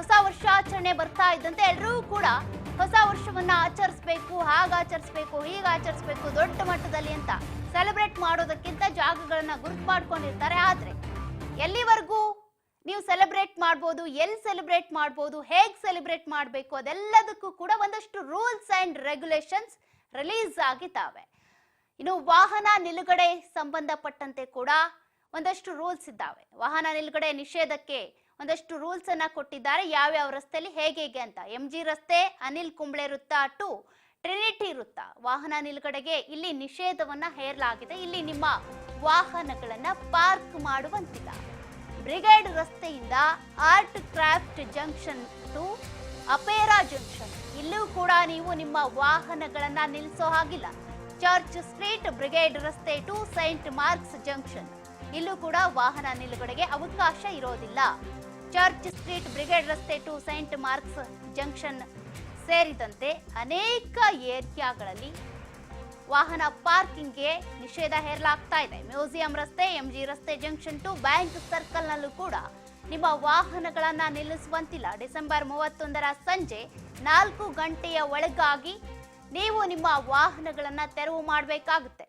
ಹೊಸ ವರ್ಷಾಚರಣೆ ಬರ್ತಾ ಇದ್ದಂತೆ ಎಲ್ಲರೂ ಕೂಡ ಹೊಸ ವರ್ಷವನ್ನ ಆಚರಿಸ್ಬೇಕು, ಹಾಗ ಆಚರಿಸ್ಬೇಕು, ಹೀಗ ಆಚರಿಸ್ಬೇಕು ದೊಡ್ಡ ಮಟ್ಟದಲ್ಲಿ ಅಂತ ಸೆಲೆಬ್ರೇಟ್ ಮಾಡೋದಕ್ಕಿಂತ ಜಾಗಗಳನ್ನ ಗುರುತು ಮಾಡ್ಕೊಂಡಿರ್ತಾರೆ. ಆದ್ರೆ ಎಲ್ಲಿವರೆಗೂ ನೀವು ಸೆಲೆಬ್ರೇಟ್ ಮಾಡ್ಬೋದು ಎಲ್ಲಿ ಸೆಲೆಬ್ರೇಟ್ ಮಾಡ್ಬೋದು, ಹೇಗೆ ಸೆಲೆಬ್ರೇಟ್ ಮಾಡಬೇಕು ಅದೆಲ್ಲದಕ್ಕೂ ಕೂಡ ಒಂದಷ್ಟು ರೂಲ್ಸ್ ಅಂಡ್ ರೆಗ್ಯುಲೇಷನ್ಸ್ ರಿಲೀಸ್ ಆಗಿದ್ದಾವೆ. ಇನ್ನು ವಾಹನ ನಿಲುಗಡೆ ಸಂಬಂಧಪಟ್ಟಂತೆ ಕೂಡ ಒಂದಷ್ಟು ರೂಲ್ಸ್ ಇದ್ದಾವೆ. ವಾಹನ ನಿಲುಗಡೆ ನಿಷೇಧಕ್ಕೆ ಒಂದಷ್ಟು ರೂಲ್ಸ್ ಅನ್ನ ಕೊಟ್ಟಿದ್ದಾರೆ. ಯಾವ್ಯಾವ ರಸ್ತೆಯಲ್ಲಿ ಹೇಗೆ ಹೇಗೆ ಅಂತ. ಎಂ ಜಿ ರಸ್ತೆ, ಅನಿಲ್ ಕುಂಬ್ಳೆ ವೃತ್ತ ಟು ಟ್ರಿನಿಟಿ ವೃತ್ತ. ವಾಹನ ನಿಲುಗಡೆಗೆ ಇಲ್ಲಿ ನಿಷೇಧವನ್ನ ಹೇರಲಾಗಿದೆ. ಇಲ್ಲಿ ನಿಮ್ಮ ವಾಹನಗಳನ್ನ ಪಾರ್ಕ್ ಮಾಡುವಂತಿಲ್ಲ. ಬ್ರಿಗೇಡ್ ರಸ್ತೆಯಿಂದ art craft junction to Opera junction. ಇಲ್ಲೂ ಕೂಡ ನೀವು ನಿಮ್ಮ ವಾಹನಗಳನ್ನ ನಿಲ್ಲಿಸೋ ಹಾಗಿಲ್ಲ. ಚರ್ಚ್ ಸ್ಟ್ರೀಟ್, ಬ್ರಿಗೇಡ್ ರಸ್ತೆ ಟು ಸೈಂಟ್ ಮಾರ್ಕ್ಸ್ ಜಂಕ್ಷನ್. ಇಲ್ಲೂ ಕೂಡ ವಾಹನ ನಿಲುಗಡೆಗೆ ಅವಕಾಶ ಇರೋದಿಲ್ಲ. ಚರ್ಚ್ ಸ್ಟ್ರೀಟ್ ಬ್ರಿಗೇಡ್ ರಸ್ತೆ ಟು ಸೈಂಟ್ ಮಾರ್ಕ್ಸ್ ಜಂಕ್ಷನ್ ಸೇರಿದಂತೆ ಅನೇಕ ಏರಿಯಾಗಳಲ್ಲಿ ವಾಹನ ಪಾರ್ಕಿಂಗ್ಗೆ ನಿಷೇಧ ಹೇರಲಾಗ್ತಾ ಇದೆ. ಮ್ಯೂಸಿಯಂ ರಸ್ತೆ, ಎಂಜಿ ರಸ್ತೆ ಜಂಕ್ಷನ್ ಟು ಬ್ಯಾಂಕ್ ಸರ್ಕಲ್ನಲ್ಲೂ ಕೂಡ ನಿಮ್ಮ ವಾಹನಗಳನ್ನು ನಿಲ್ಲಿಸುವಂತಿಲ್ಲ. ಡಿಸೆಂಬರ್ ಮೂವತ್ತೊಂದರ ಸಂಜೆ ನಾಲ್ಕು ಗಂಟೆಯ ಒಳಗಾಗಿ ನೀವು ನಿಮ್ಮ ವಾಹನಗಳನ್ನು ತೆರವು ಮಾಡಬೇಕಾಗುತ್ತೆ.